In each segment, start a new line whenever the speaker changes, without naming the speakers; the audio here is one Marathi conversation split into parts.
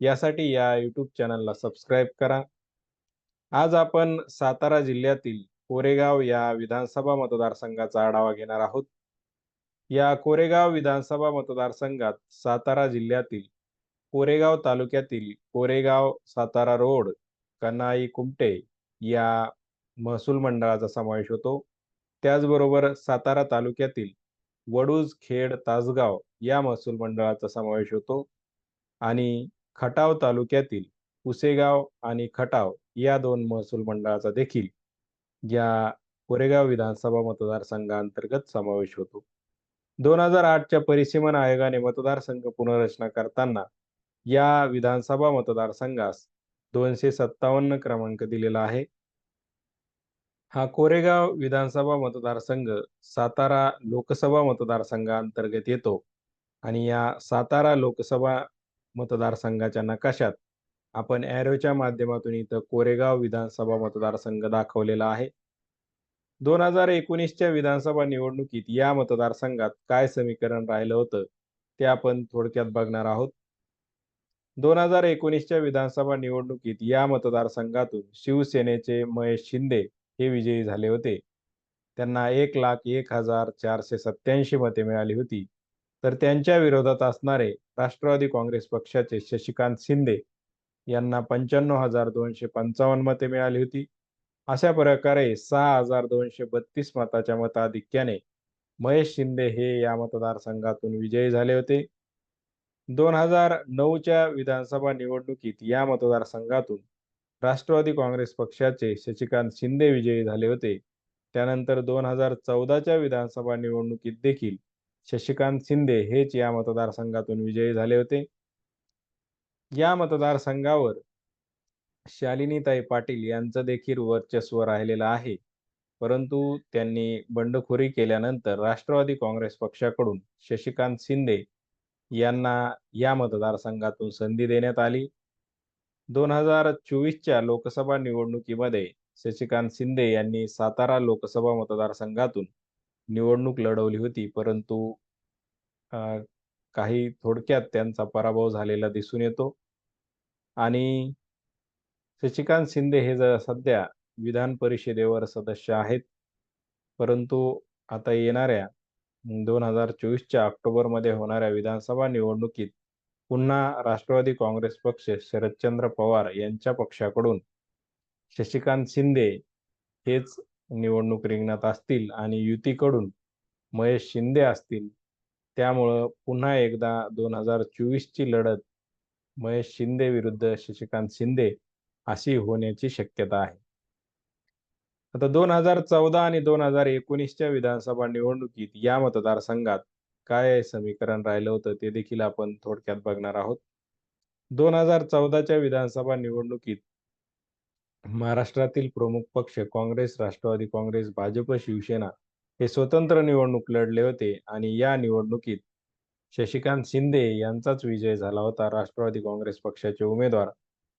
यासाठी या यूट्यूब चॅनलला सबस्क्राईब करा. आज आपण सातारा जिल्ह्यातील कोरेगाव या विधानसभा मतदारसंघाचा आढावा घेणार आहोत. या कोरेगाव विधानसभा मतदारसंघात सातारा जिल्ह्यातील कोरेगाव तालुक्यातील कोरेगाव सातारा रोड कन्हाई कुमटे या महसूल मंडळाचा समावेश होतो. त्याचबरोबर सातारा तालुक्यातील वडूज खेड तासगाव या महसूल मंडळाचा समावेश होतो. आणि खटाव तालुक्यातील पुसेगाव आणि खटाव या दोन महसूल मंडळाचा देखील या कोरेगाव विधानसभा मतदारसंघांतर्गत समावेश होतो. दोन हजार आठच्या परिसीमन आयोगाने मतदारसंघ पुनर्रचना करताना या विधानसभा मतदारसंघास दोनशे सत्तावन्न क्रमांक दिलेला आहे. हा कोरेगाव विधानसभा मतदारसंघ सातारा लोकसभा मतदारसंघांतर्गत येतो आणि या सातारा लोकसभा मतदारसंघाच्या नकाशात. आपण ॲरोच्या माध्यमातून इथं कोरेगाव विधानसभा मतदारसंघ दाखवलेला आहे. दोन हजार एकोणीसच्या विधानसभा निवडणुकीत या मतदारसंघात काय समीकरण राहिलं होतं ते आपण थोडक्यात बघणार आहोत. दोन हजार एकोणीसच्या विधानसभा निवडणुकीत या मतदारसंघातून शिवसेनेचे महेश शिंदे हे विजयी झाले होते. त्यांना एक लाख एक हजार चारशे सत्याऐंशी मते मिळाली होती. तर त्यांच्या विरोधात असणारे राष्ट्रवादी काँग्रेस पक्षाचे शशिकांत शिंदे यांना पंच्याण्णव हजार दोनशे पंचावन्न मते मिळाली होती. अशा प्रकारे सहा हजार दोनशे बत्तीस मताच्या मताधिक्याने महेश शिंदे हे या मतदारसंघातून विजयी झाले होते. दोन हजार नऊच्या विधानसभा निवडणुकीत या मतदारसंघातून राष्ट्रवादी काँग्रेस पक्षाचे शशिकांत शिंदे विजयी झाले होते. त्यानंतर दोन हजार चौदाच्या विधानसभा निवडणुकीत देखील शशिकांत शिंदे हेच या मतदारसंघातून विजयी झाले होते. या मतदारसंघावर शालिनीताई पाटील यांचं देखील वर्चस्व राहिलेलं आहे. परंतु त्यांनी बंडखोरी केल्यानंतर राष्ट्रवादी काँग्रेस पक्षाकडून शशिकांत शिंदे यांना या मतदारसंघातून संधी देण्यात आली. दोन हजार चोवीसच्या लोकसभा निवडणुकीमध्ये शशिकांत शिंदे यांनी सातारा लोकसभा मतदारसंघातून निवडणूक लढवली होती परंतु काही थोडक्यात त्यांचा पराभव झालेला दिसून येतो. आणि शशिकांत शिंदे हे जर सध्या विधान परिषदेवर सदस्य आहेत परंतु आता येणाऱ्या दोन हजार चोवीसच्या ऑक्टोबरमध्ये होणाऱ्या विधानसभा निवडणुकीत पुन्हा राष्ट्रवादी काँग्रेस पक्ष शरदचंद्र पवार यांच्या पक्षाकडून शशिकांत शिंदे हेच निवडणूक रिंगणात असतील आणि युतीकडून महेश शिंदे असतील त्यामुळं पुन्हा एकदा दोन हजार चोवीसची लढत महेश शिंदे विरुद्ध शशिकांत शिंदे अशी होण्याची शक्यता आहे. आता दोन हजार चौदा आणि दोन हजार एकोणीसच्या विधानसभा निवडणुकीत या मतदारसंघात काय समीकरण राहिलं होतं ते देखील आपण थोडक्यात बघणार आहोत. दोन हजार चौदाच्या विधानसभा निवडणुकीत महाराष्ट्रातील प्रमुख पक्ष काँग्रेस राष्ट्रवादी काँग्रेस भाजप शिवसेना हे स्वतंत्र निवडणूक लढले होते आणि या निवडणुकीत शशिकांत शिंदे यांचाच विजय झाला होता. राष्ट्रवादी काँग्रेस पक्षाचे उमेदवार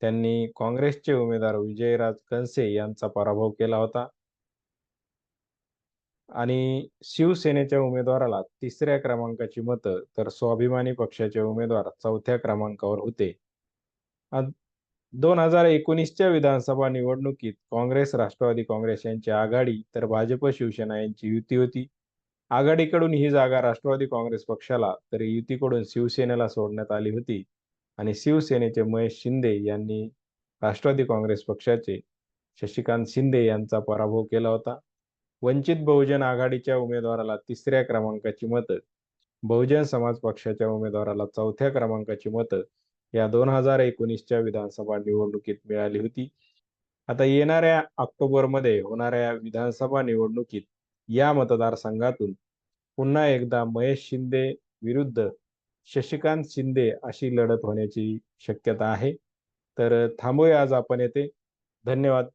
त्यांनी काँग्रेसचे उमेदवार विजयराज कनसे यांचा पराभव केला होता. आणि शिवसेनेच्या उमेदवाराला तिसऱ्या क्रमांकाची मतं तर स्वाभिमानी पक्षाचे उमेदवार चौथ्या क्रमांकावर होते. दोन हजार एकोणीसच्या विधानसभा निवडणुकीत काँग्रेस राष्ट्रवादी काँग्रेस यांची आघाडी तर भाजप शिवसेना यांची युती होती. आघाडीकडून ही जागा राष्ट्रवादी काँग्रेस पक्षाला तर युतीकडून शिवसेनेला सोडण्यात आली होती. आणि शिवसेनेचे महेश शिंदे यांनी राष्ट्रवादी काँग्रेस पक्षाचे शशिकांत शिंदे यांचा पराभव केला होता. वंचित बहुजन आघाडीच्या उमेदवाराला तिसऱ्या क्रमांकाची मतं बहुजन समाज पक्षाच्या उमेदवाराला चौथ्या क्रमांकाची मतं या दोन हजार एकोणीसच्या विधानसभा निवडणुकीत मिळाली होती आता येणाऱ्या ऑक्टोबरमध्ये होणाऱ्या विधानसभा निवडणुकीत या मतदारसंघातून पुन्हा एकदा महेश शिंदे विरुद्ध शशिकांत शिंदे अशी लढत होण्याची शक्यता आहे तर थांबूया आज आपण येथे. धन्यवाद.